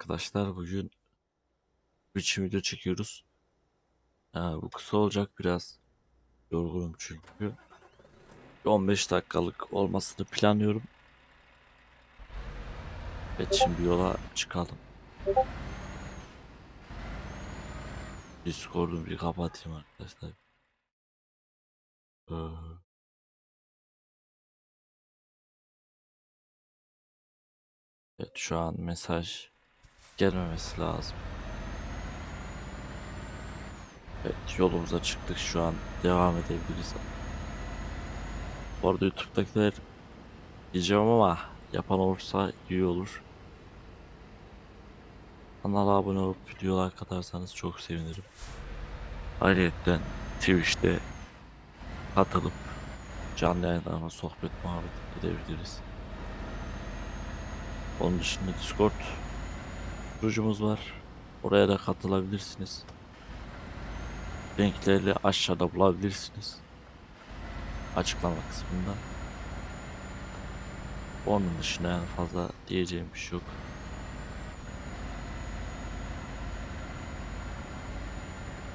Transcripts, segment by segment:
Arkadaşlar bugün biçim video çekiyoruz. Ha, bu kısa olacak biraz. Yorgunum çünkü. Bir 15 dakikalık olmasını planlıyorum. Evet şimdi yola çıkalım. Discord'u bir kapatayım arkadaşlar. Ee, Evet şu an mesaj gelmemesi lazım. Evet yolumuza çıktık şu an devam edebiliriz. Bu arada YouTube'dakiler diyeceğim ama yapan olursa iyi olur. Kanala abone olup videolar katarsanız çok sevinirim. Ayrıca Twitch'te katılıp canlı yayınlarına sohbet muhabbet edebiliriz. Onun dışında Discord sunucumuz var. Oraya da katılabilirsiniz. Linkleri aşağıda bulabilirsiniz. Açıklama kısmında. Onun dışında yani fazla diyeceğim bir şey yok.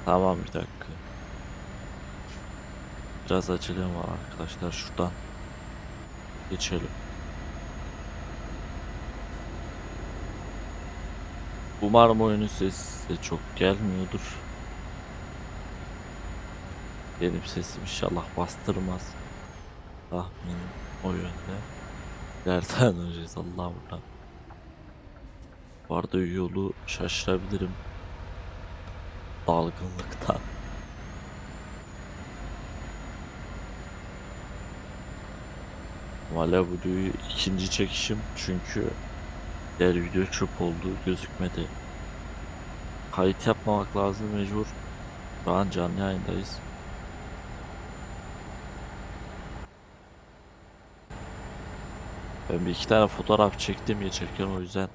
Tamam bir dakika. Biraz var arkadaşlar şuradan. Geçelim. Umarım oyunun sesi de çok gelmiyordur. Benim sesim inşallah bastırmaz. Tahminim o yönde. Nereden önceyiz Allah buradan. Bu arada yolu şaşırabilirim. Dalgınlıktan. Videoyu ikinci çekişim çünkü diğer video çöp oldu gözükmedi. Kayıt yapmamak lazım mecbur. Şu an canlı yayındayız. Ben bir iki tane fotoğraf çektim geçerken o yüzden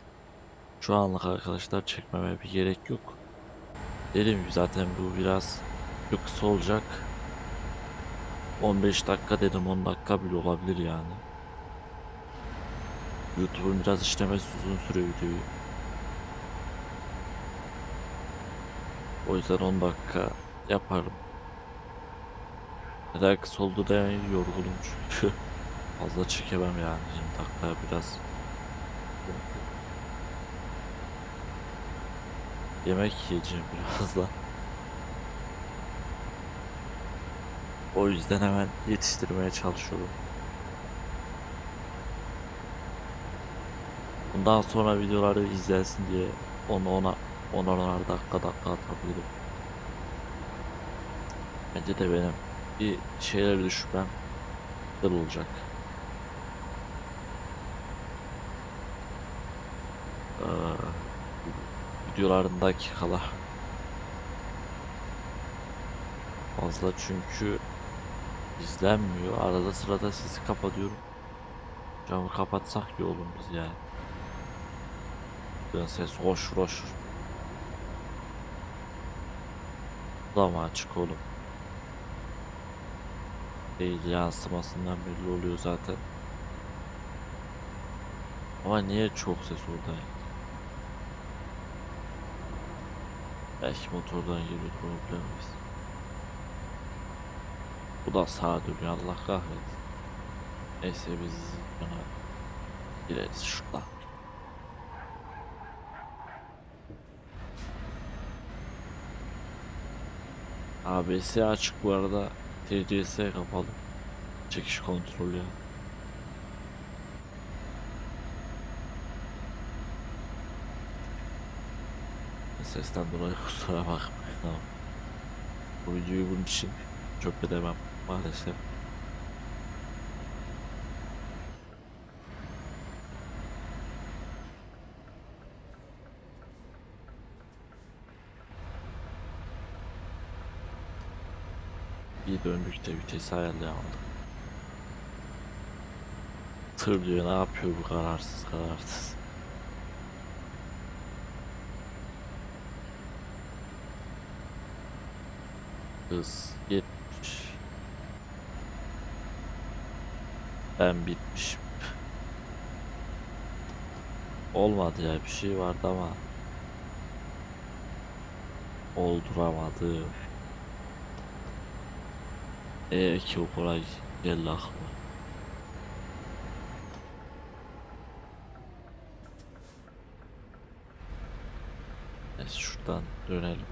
şu anlık arkadaşlar çekmeme bir gerek yok. Gibi zaten bu biraz kısa olacak. 15 dakika dedim 10 dakika bile olabilir yani. YouTube'un biraz işlemesi uzun sürüyor videoyu. O yüzden 10 dakika yaparım. Kısa oldu da yani yorgunum çünkü. Fazla çekemem yani 20 dakikaya biraz. Yemek yiyeceğim birazdan. O yüzden hemen yetiştirmeye çalışıyorum. Bundan sonra videoları izlensin diye onu ona onar dakika dakika atabilirim. Bence de benim bir şeyler düşünmem güzel olacak. Ee, videoların dakikalar fazla çünkü izlenmiyor. Arada sırada sesi kapatıyorum. Camı kapatsak biz yani. Ben ses hoş hoş. Mı açık oğlum? Değil yansımasından belli oluyor zaten. Ama niye çok ses orada? Belki motordan geliyor problemimiz. Bu da sağa dönüyor Allah kahretsin. Neyse biz yana gireriz şuradan. ABS açık bu arada. TCS kapalı. Çekiş kontrolü. ya. Sesten dolayı kusura bakmayın ama bu videoyu bunun için çöp edemem maalesef. Bir döndükte vitesi ayarlayamadım. Tır diyor ne yapıyor bu kararsız kararsız. Hız 70. Ben bitmişim. Olmadı ya bir şey vardı ama olduramadım. E ki o kolay geldi aklıma. Neyse şuradan dönelim.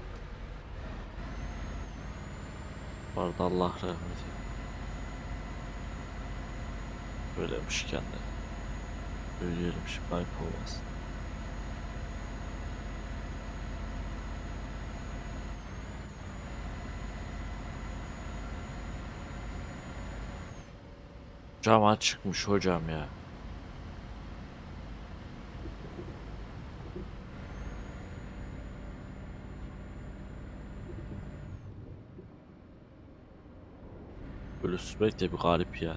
Bu arada Allah rahmet eylesin. Böylemişken de söyleyelim şimdi ayıp olmaz. Cam açıkmış hocam ya. Böyle sürmek de bir garip ya.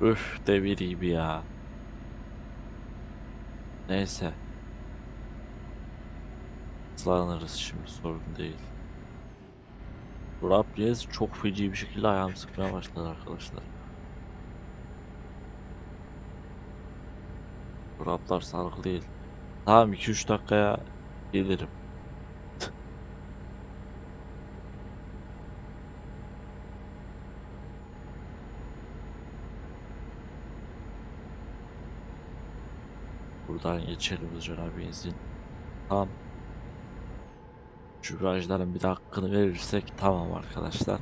Öf devir gibi ya. Neyse. Hızlanırız şimdi sorun değil. Rabbiyez çok feci bir şekilde ayağım sıkmaya başladı arkadaşlar. Raplar sağlıklı değil. Tamam 2-3 dakikaya gelirim. Buradan geçelim hızlıca benzin. Tamam. Şu virajların bir de hakkını verirsek tamam arkadaşlar.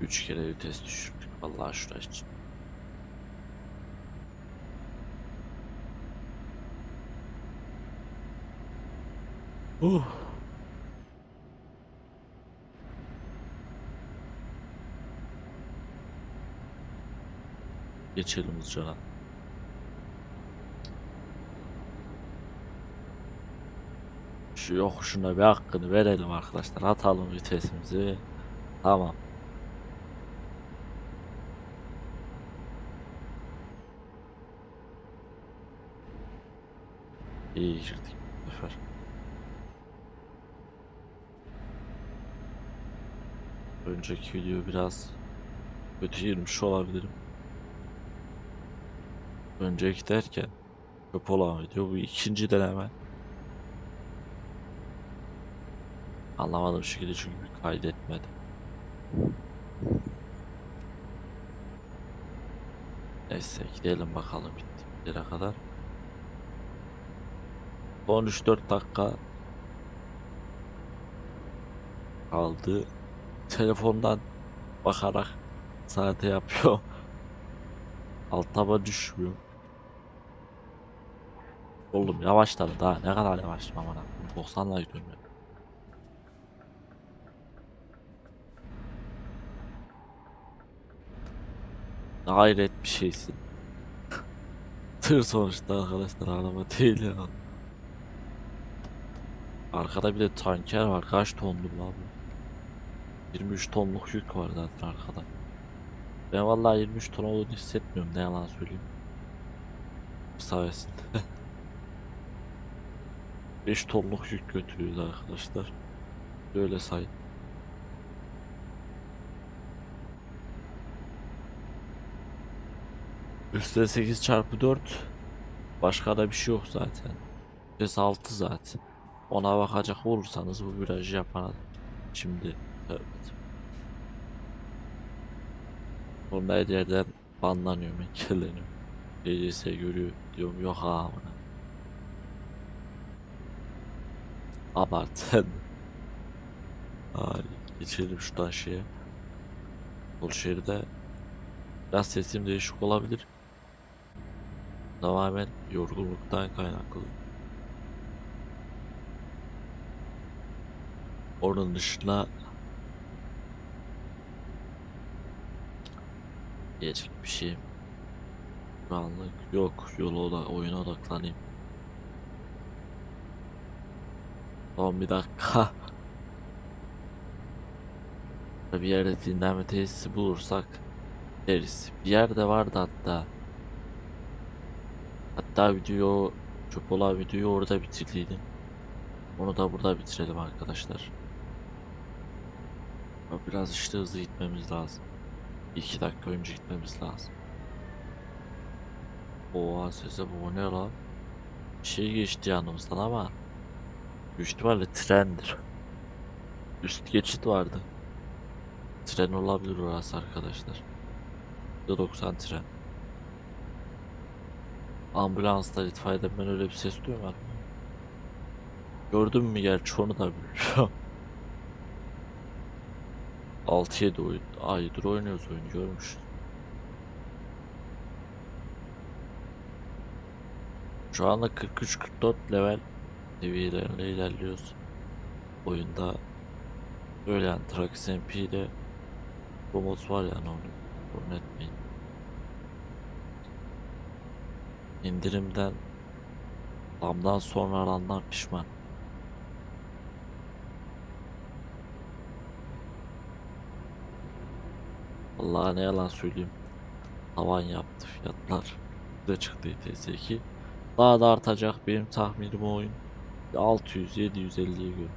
Üç kere vites düşürdük vallahi şurası için. Uh. Geçelim hızlıca. Şu yokuşuna bir hakkını verelim arkadaşlar. Atalım vitesimizi. Tamam. İyi girdik bu sefer. Önceki video biraz kötü girmiş olabilirim. Önceki derken çöp olan video bu ikinci deneme. Anlamadım şekilde çünkü kaydetmedi. Neyse gidelim bakalım bitti yere kadar. Son 3-4 dakika kaldı. Telefondan bakarak saate yapıyor. Altama düşmüyor. Oğlum yavaşladı daha ne kadar yavaşladım aman Allah'ım. 90'la gidiyorum ya. Ne Hayret bir şeysin. Tır sonuçta arkadaşlar araba değil ya. Arkada bir de tanker var. Kaç tondur lan bu? 23 tonluk yük var zaten arkada. Ben vallahi 23 ton olduğunu hissetmiyorum ne yalan söyleyeyim. Sayesinde. 5 tonluk yük götürüyoruz arkadaşlar. Böyle say. Üstte 8 çarpı 4 Başka da bir şey yok zaten. Vites 6 zaten. Ona bakacak olursanız bu virajı yapan adam. Şimdi evet. Sonra her yerden banlanıyorum, engelleniyorum. DCS görüyor diyorum yok ha amına. Abart sen. Ay, geçelim şuradan şeye. Sol şeride biraz sesim değişik olabilir. Tamamen yorgunluktan kaynaklı. Onun dışında şeyim şu anlık yok. Yola oda oyuna odaklanayım. Son bir dakika. Bir yerde dinlenme tesisi bulursak deriz. Bir yerde vardı hatta. Hatta video Çupola videoyu orada bitirdiydim. Onu da burada bitirelim arkadaşlar. Biraz işte hızlı gitmemiz lazım. 2 dakika önce gitmemiz lazım. Oha sese bu ne lan? Bir şey geçti yanımızdan ama büyük ihtimalle trendir. Üst geçit vardı. Tren olabilir orası arkadaşlar. 90 tren. Ambulanslar itfaiyeden ben öyle bir ses duymadım. Gördüm mü gerçi onu da bilmiyorum. 6-7 oyun aydır oynuyoruz oyunu görmüş. Şu anda 43-44 level seviyelerinde ilerliyoruz. Oyunda öyle yani Trax MP'de Romos var yani onu sorun etmeyin. İndirimden Damdan sonra alanlar pişman. Vallahi ne yalan söyleyeyim. Tavan yaptı fiyatlar. De çıktı TS2. Daha da artacak benim tahminim oyun. 600-750'ye göre.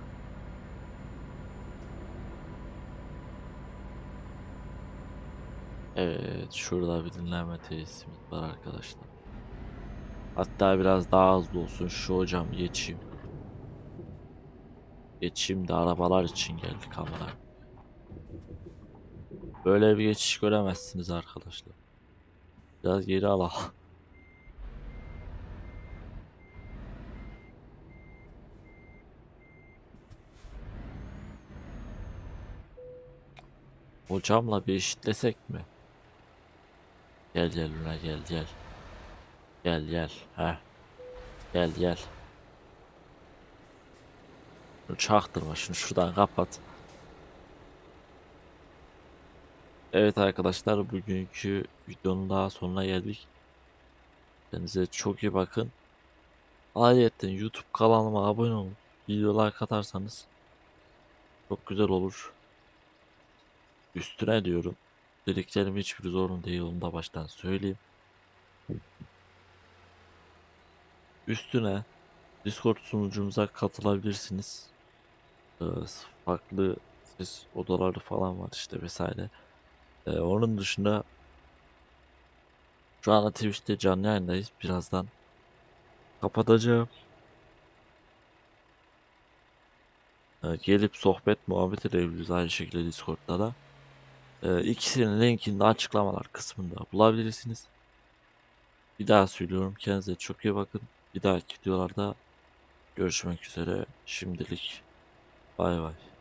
Evet şurada bir dinlenme tesisimiz var arkadaşlar. Hatta biraz daha hızlı olsun şu hocam geçeyim. Geçeyim de arabalar için geldik kamera. Böyle bir geçiş göremezsiniz arkadaşlar. Biraz geri alalım. Hocamla bir eşitlesek mi? Gel gel Luna gel gel. Gel gel. Ha. Gel gel. Şunu çaktırma şunu şuradan kapat. Evet arkadaşlar bugünkü videonun daha sonuna geldik. Kendinize çok iyi bakın. Ayrıca YouTube kanalıma abone olun. Videolar katarsanız çok güzel olur. Üstüne diyorum. Dediklerim hiçbir zorun değil onu da baştan söyleyeyim. Üstüne Discord sunucumuza katılabilirsiniz. Ee, farklı ses odaları falan var işte vesaire. Ee, onun dışında şu anda Twitch'te canlı yayındayız. Birazdan kapatacağım. Ee, gelip sohbet muhabbet edebiliriz aynı şekilde Discord'da da. Ee, ikisinin linkini de açıklamalar kısmında bulabilirsiniz. Bir daha söylüyorum kendinize çok iyi bakın. Bir dahaki videolarda görüşmek üzere. Şimdilik bay bay.